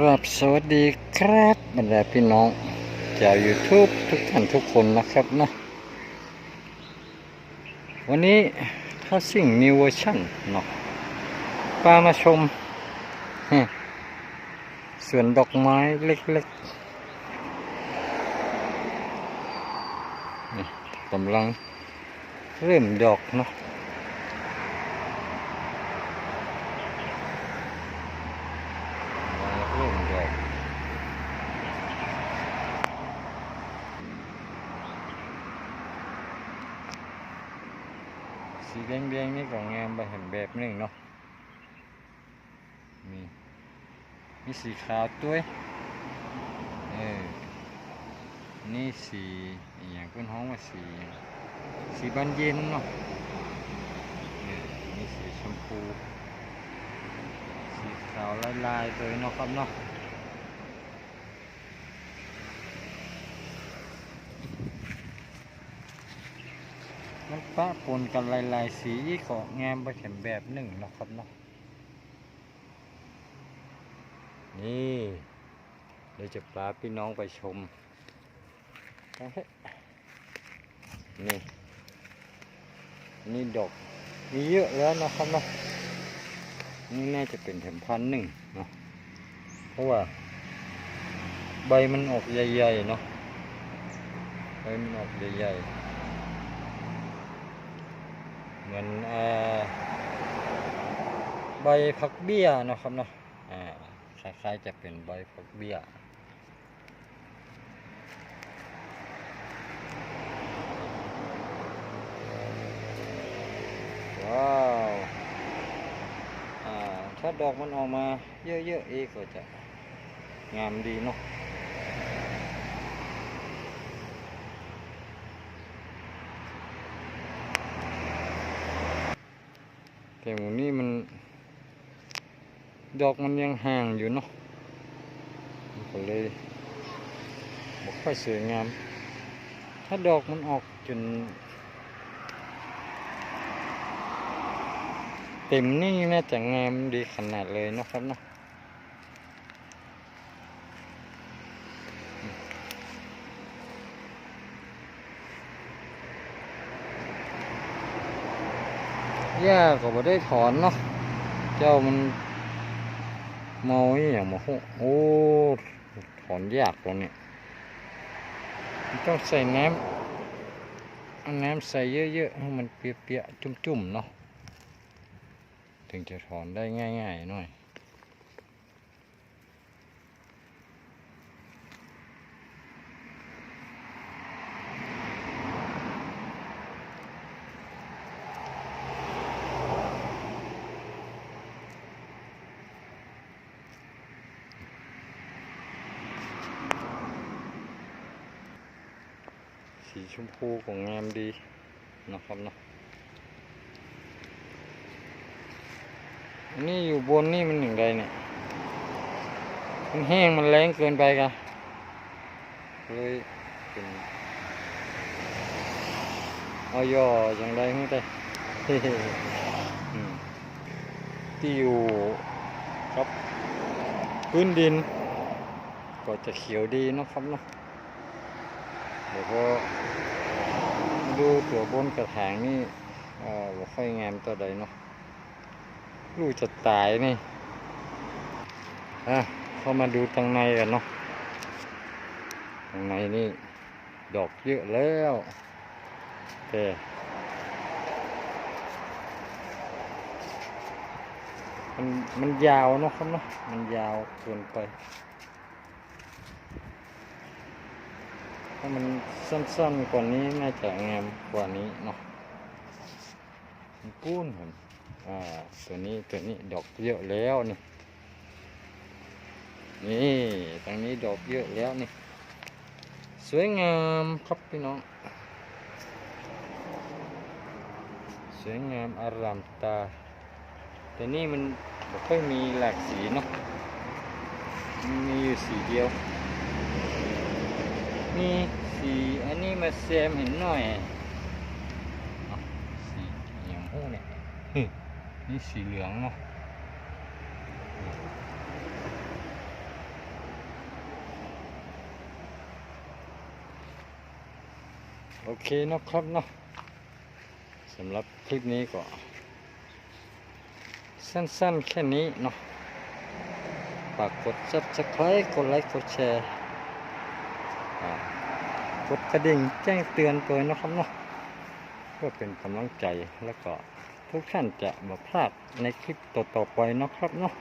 ครับสวัสดีครับบรรดาพี่น้องชาว YouTube ทุกท่านทุกคนนะครับนะ วันนี้ข้าสิ่ง New Version เนาะปามาชมฮะสวนดอกไม้เล็กๆกำลังเริ่มดอกเนาะ เริ่มดอก สีแดงๆนี่ก็งามไปเห็นแบบหนึงเนาะมีมีสีขาวด้วยเออนี่สีอย่างเพื่อนห้องว่าสีสีบานเย็นเนาะนี่มีสีชมพู สีขาวลายๆเลยเนาะครับเนาะ ปะปนกันลายๆสีก็งามไปเห็นแบบหนึ่งนะครับเนาะนี่เดี๋ยวจะพาพี่น้องไปชม นี่ นี่ดอกมีเยอะแล้วนะครับเนาะนี่น่าจะเป็นเข็มพันหนึ่งเนาะเพราะว่า ใบมันออกใหญ่ๆเนาะใบมันออกใหญ่ๆ มือนอใบผักเบี้ยนะครับเนาะอ่าคล้ายๆจะเป็นใบผักเบี้ยว้าวาถ้าดอกมันออกมาเยอะๆเองก็จะงามดีเนาะ แต่หมูนี่มัน ดอกมันยังห่างอยู่เนาะก็เลยบ่ค่อยสวยงาม ถ้าดอกมันออกจน เต็มนี่น่าจะงามดีขนาดเลยนะครับเนาะ หญ้าก็บ่ได้ถอนเนาะเจ้ามันเมาอย่างมาโหโอ้ถอนยากตรงนี้ต้องใส่น้ำน้ำใส่เยอะๆให้มันเปียกๆจุ่มๆเนาะถึงจะถอนได้ง่ายๆหน่อย สีชมพูของงามดีนะครับเนาะนี่อยู่บนนี่มันอย่างไรเนี่ย มันแห้งมันแรงเกินไปกะเลยเป็นเอาย่ออย่างไรไม่ได้ที่อยู่ครับพื้นดิน ก็จะเขียวดีนะครับเนาะ เดี๋ยวพอดูตัวบนกระถางนี่เอ่อบ่ค่อยงามตัวใดเนาะลูกจะตายนี่อะเข้ามาดูทางในกันเนาะทางในนี่ดอกเยอะแล้วแต่มันมันยาวเนาะครับเนาะมันยาวเกินไป ถ้ามันสั้นๆกว่านี้น่าจะงามกว่านี้เนาะมันปูนผมอ่าตัวนี้ตัวนี้ดอกเยอะแล้วนี่นี่ตรงนี้ดอกเยอะแล้วนี่สวยงามครับพี่น้องสวยงามอารามตา แต่นี่มันไม่ค่อยมีหลากสีเนาะมีอยู่สีเดียว นี่สีอันนี้มาเซมเห็นหน่อยสีเหลืองหู้เนี่ยนี่สีเหลืองเนาะโอเคเนาะครับเนาะสำหรับคลิปนี้ก็ สั้นๆแค่นี้เนาะฝากกด subscribe กดไลค์กดแชร์ กดกระดิ่งแจ้งเตือนตัวนะครับเนาะเพื่อเป็นกำลังใจแล้วก็ทุกท่านจะมาพลาดในคลิปต่อๆไปนะครับเนาะ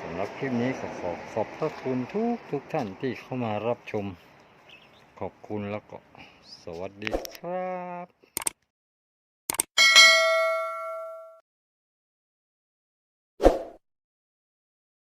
สำหรับคลิปนี้ก็ขอขอบพระคุณทุกทุกท่านที่เข้ามารับชม ขอบคุณแล้วก็สวัสดีครับ